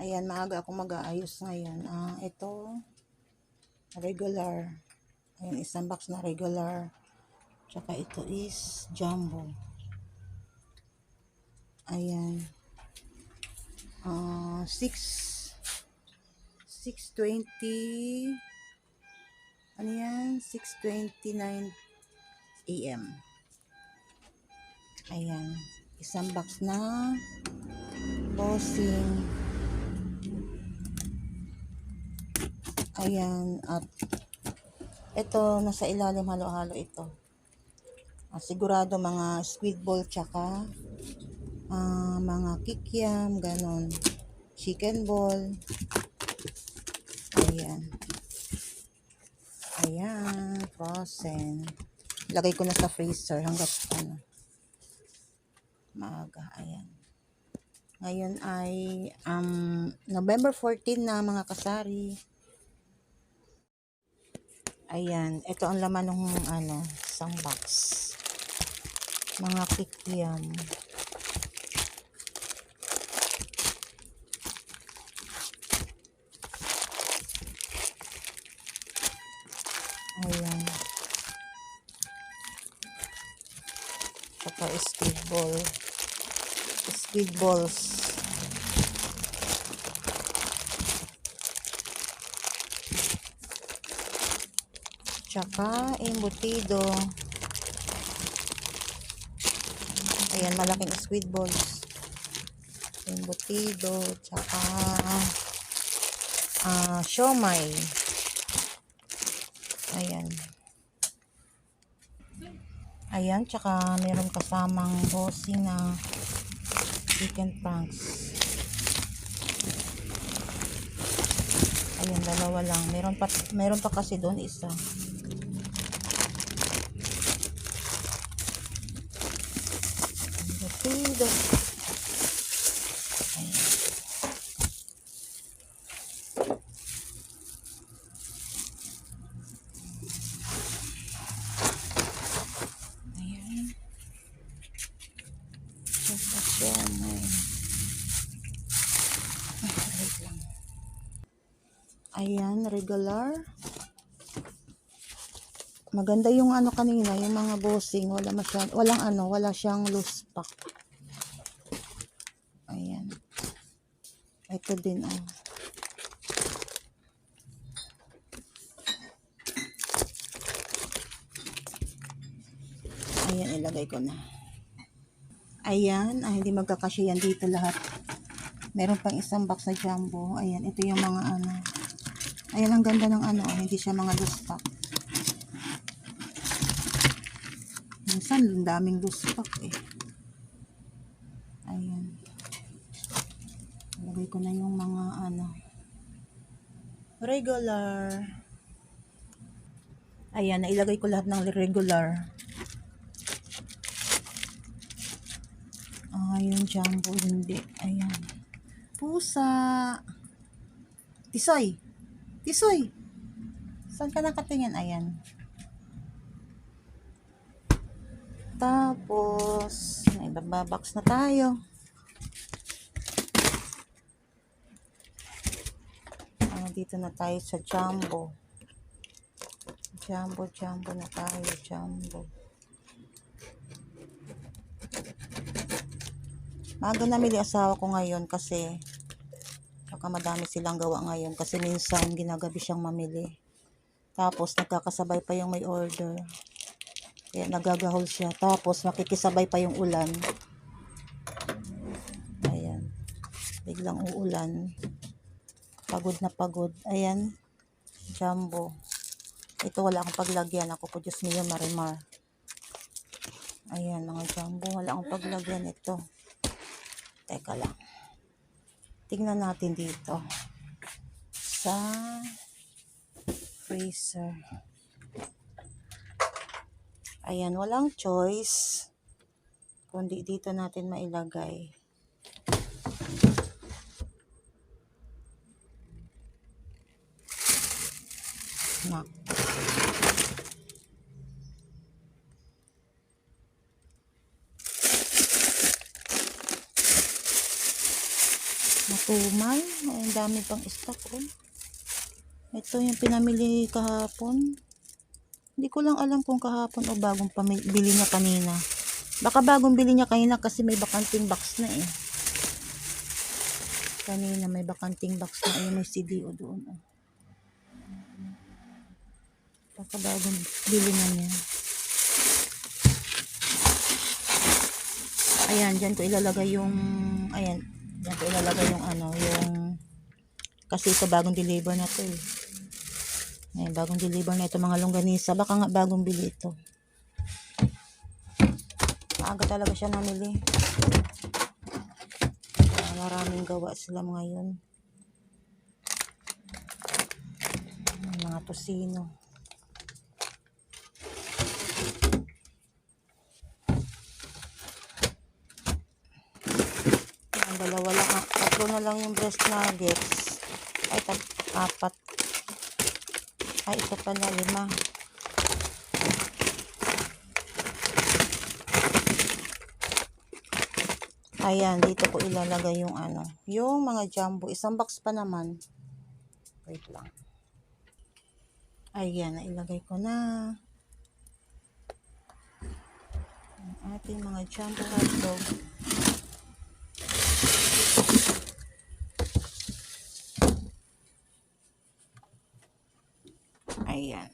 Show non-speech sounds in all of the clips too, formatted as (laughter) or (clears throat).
Ayan, maaga ako mag-aayos ngayon. Ah, ito, regular. Ayan, isang box na regular. Tsaka ito is jumbo. Ayan. Ah, 6 6.20 ano yan? 6.29 a.m. Ayan. Isang box na bossing. Ayan. At ito, nasa ilalim halo-halo ito. Ah, sigurado mga squid ball tsaka ah, mga kikiam, ganon. Chicken ball. Ayan. Ayan, frozen. Lagay ko na sa freezer hanggat ano. Maaga, ayan. Ngayon ay um, November 14 na mga kasari. Ayan, ito ang laman ng ano, isang box. Mga kikiam. Ayan. Saka squid ball. Squid balls. Tsaka embutido. Ayan, malaking squid balls. Embutido. Tsaka ah siomay. Ayan. Ayan, tsaka meron kasamang bossing na chicken franks. Ayan, dalawa lang. Meron pa, meron pa kasi doon isa. Lang. Ayan, regular. Maganda yung ano kanina, yung mga bossing, wala masyad, walang ano, wala siyang loose pack. Ayan. Ito din, oh. Ayan, ilagay ko na. Ayan, ay hindi magkakasya yan dito lahat. Meron pang isang box na jumbo. Ayan, ito yung mga ano. Ayan, ang ganda ng ano, oh, hindi siya mga loose pack. Minsan, daming loose pack eh. Ayan. Lagay ko na yung mga ano. Regular. Ayan, nailagay ko lahat ng regular. Ah, yung jumbo, hindi. Ayan. Pusa. Tisoy. Tisoy. Saan ka nakatingin? Ayan. Tapos, may bababox na tayo. Ah, dito na tayo sa jumbo. Jumbo, jumbo na tayo. Jumbo. Maaga namili asawa ko ngayon kasi baka madami silang gawa ngayon kasi minsan ginagabi siyang mamili. Tapos nagkakasabay pa yung may order. Kaya nagagahol siya. Tapos makikisabay pa yung ulan. Ayan. Biglang uulan. Pagod na pagod. Ayan. Jumbo. Ito wala akong paglagyan. Ako po Diyos mio marimar. Ayan mga jumbo. Wala akong paglagyan ito. Teka lang. Tingnan natin dito. Sa freezer. Ayan, walang choice. Kundi dito natin mailagay. Nak. tumal. Ay, ang dami pang stock, oh. Ito yung pinamili kahapon. Hindi ko lang alam kung kahapon o bagong bili niya kanina. Baka bagong bili niya kanina kasi may bakanting box na eh. Kanina may bakanting box na. Ayun, may CDO doon. Oh. Baka bagong bili na niya. Ayan, dyan ko ilalagay yung, ayan, dyan ko ilalagay yung ano, yung, kasi ito bagong deliver na to eh. Ayan, bagong deliver na ito mga longganisa. Baka nga bagong bili ito. Maaga talaga siya namili. Ah, maraming gawa sila ngayon. Mga tosino. Ang dalawa lang. ah, Tatlo na lang yung breast nuggets. Ay, tat, apat. Ay, ito pala, lima. Ayan, dito ko ilalagay yung ano, yung mga jumbo. Isang box pa naman. Wait lang. Ayan, nailagay ko na. Ang ating mga jumbo hotdog. Ayan.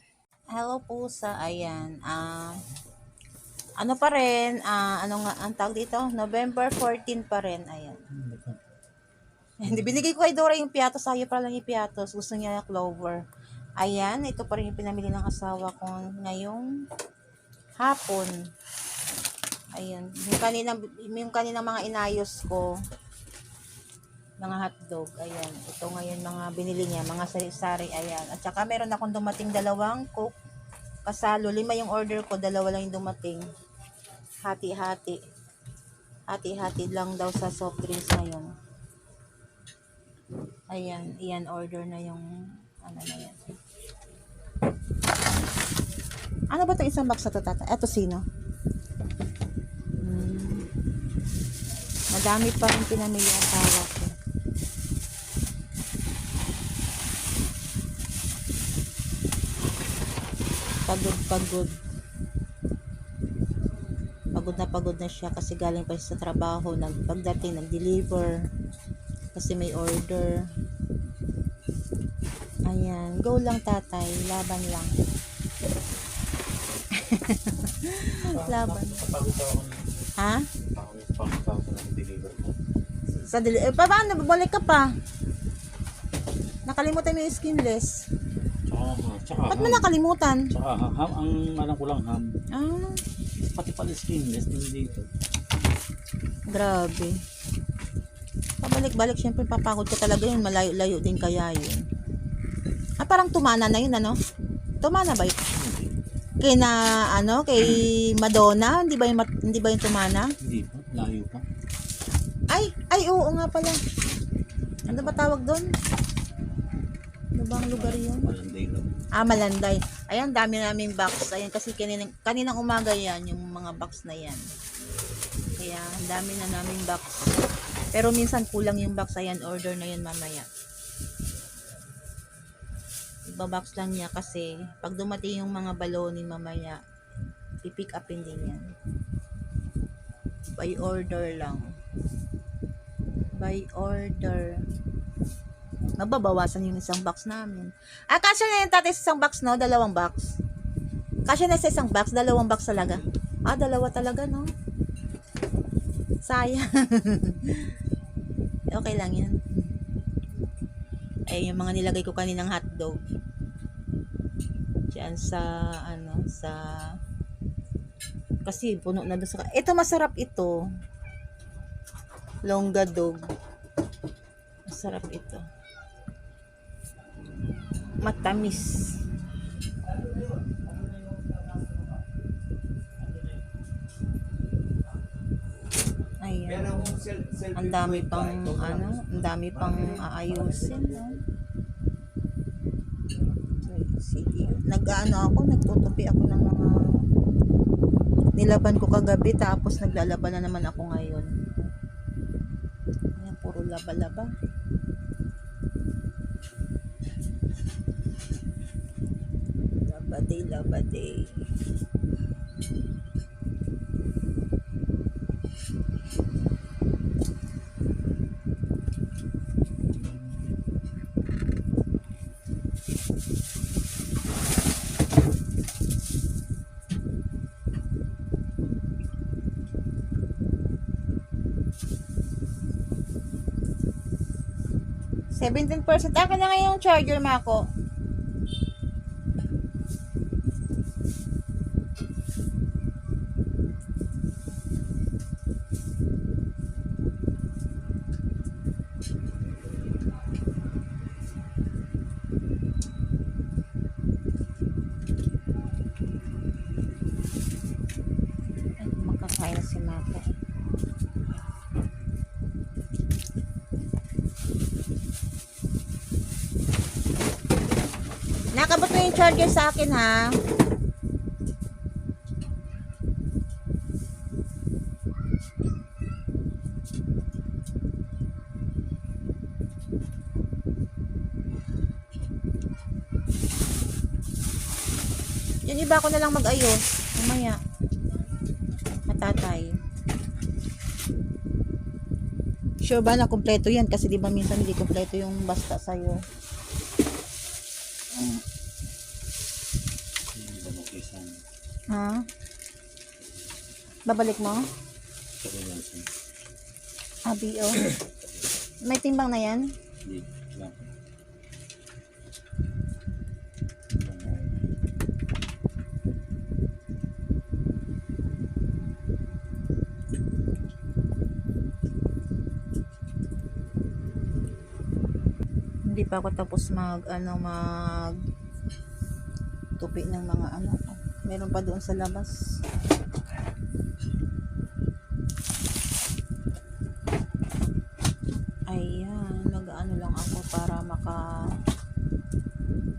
Hello po sa ayan. Ah ano pa rin, ah ano nga ang tawag dito? November 14 pa rin. Ayan. Hindi binigay ko kay Dora yung piatos, sayo pa lang yung piatos. Gusto niya clover. Ayan, ito pa rin yung pinamili ng asawa ko ngayong hapon. Ayan, yung kaninang yung kaninang mga inayos ko mga hotdog. Ayan. Ito ngayon mga binili niya, mga sari-sari. Ayan. At saka meron akong dumating dalawang coke kasalo. Lima yung order ko, dalawa lang yung dumating. Hati-hati. Hati-hati lang daw sa soft drinks ngayon. Ayan. Iyan order na yung ano na yan. Ano ba itong isang box na to, tata? Eto sino? Hmm. Madami pa rin pinamili ang asawa ko. Pagod-pagod. Pagod na pagod na siya kasi galing pa siya sa trabaho. Nag, pagdating, nag-deliver. Kasi may order. Ayan. Go lang tatay. Laban lang. (laughs) Laban. Ha? Sa nag-deliver ko. Sa deli- eh, pa, paano? Babalik ka pa. Nakalimutan mo yung skinless. Tsaka, ha, tsaka Ba't mo ham. nakalimutan? Tsaka ha, ham, ang alam ko lang ham. Ah, Pati pala skinless nandito. grabe. Pabalik-balik, syempre papagod ka talaga yun. Malayo-layo din kaya yun. Ah, parang tumana na yun, ano? Tumana ba yun? Kay na, ano, kay (clears throat) Madonna? Hindi ba yung, mat- hindi ba yung tumana? Hindi pa, layo pa. Ay, ay, oo nga pala. Ano ba tawag doon? Ano ba ang lugar yun? Malanday lang. Ah, Malanday. Ayan, dami naming box. Ayan, kasi kaninang, kaninang umaga yan, yung mga box na yan. Kaya, ang dami na naming box. Pero minsan kulang yung box. Ayan, order na yan mamaya. Iba-box lang niya kasi pag dumating yung mga balonin mamaya, pipick upin din yan. By order lang. By order. Mababawasan yung isang box namin. Ah, kasya na yung tatay sa isang box, no? Dalawang box. Kasya na sa isang box, dalawang box talaga. Ah, dalawa talaga, no? Sayang. (laughs) okay lang yan. Ay, yung mga nilagay ko kaninang hotdog. Diyan sa, ano, sa... Kasi puno na doon sa... Ito, masarap ito. Longga dog. Masarap ito. Matamis. Ayan. Ang dami pang ano, ang dami pang aayusin, no? Sige. Nag-ano ako, nagtutupi ako ng mga nilaban ko kagabi tapos naglalaban na naman ako ngayon. Ayan, puro laba-laba. Labaday, labaday. Seventeen percent. Akin na nga yung charger, Mako. Mo yung charger sa akin ha. Yung iba ko na lang mag-ayos. Mamaya. Matatay. Sure ba na kompleto yan? Kasi di ba minsan hindi kompleto yung basta sa'yo. Hindi ba makisan? Ha? Babalik mo? Abi, oh. May timbang na yan? Hindi. Wala. Hindi pa ako tapos mag, ano, mag tupi ng mga ano. Meron pa doon sa labas. Ayan, mag-ano lang ako para maka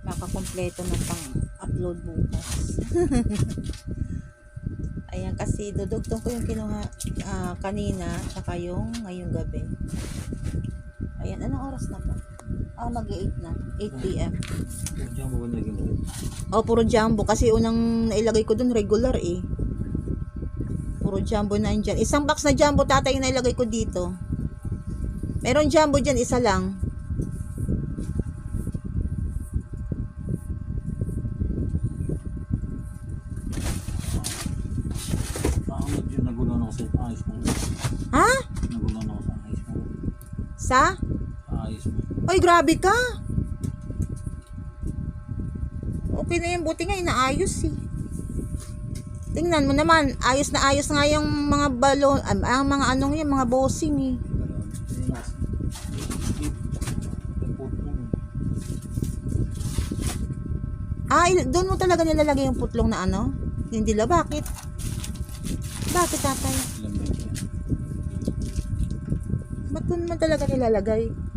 makakompleto ng pang-upload bukas. (laughs) Ayan, kasi dudugtong ko yung kinuha ah, kanina, tsaka yung ngayong gabi. Ayan, anong oras na po? Ah, mag-8 na. 8 p.m. Mo ba ulit? Oh, puro jumbo. Kasi unang nailagay ko dun, regular eh. Puro jumbo na andyan. Isang box na jumbo tatay yung nailagay ko dito. Meron jumbo dyan, isa lang. Medyo nagulan ako sa ayos mo. Ha? Nagulan ako sa ayos mo. Sa? Oy, grabe ka. Okay na yun. Buti nga inaayos eh. Tingnan mo naman, ayos na ayos nga yung mga balon, ang ang mga anong yan, mga bossing eh. Ah, doon mo talaga nilalagay yung putlong na ano? Hindi la, bakit? Bakit tatay? Ba't doon mo talaga nilalagay?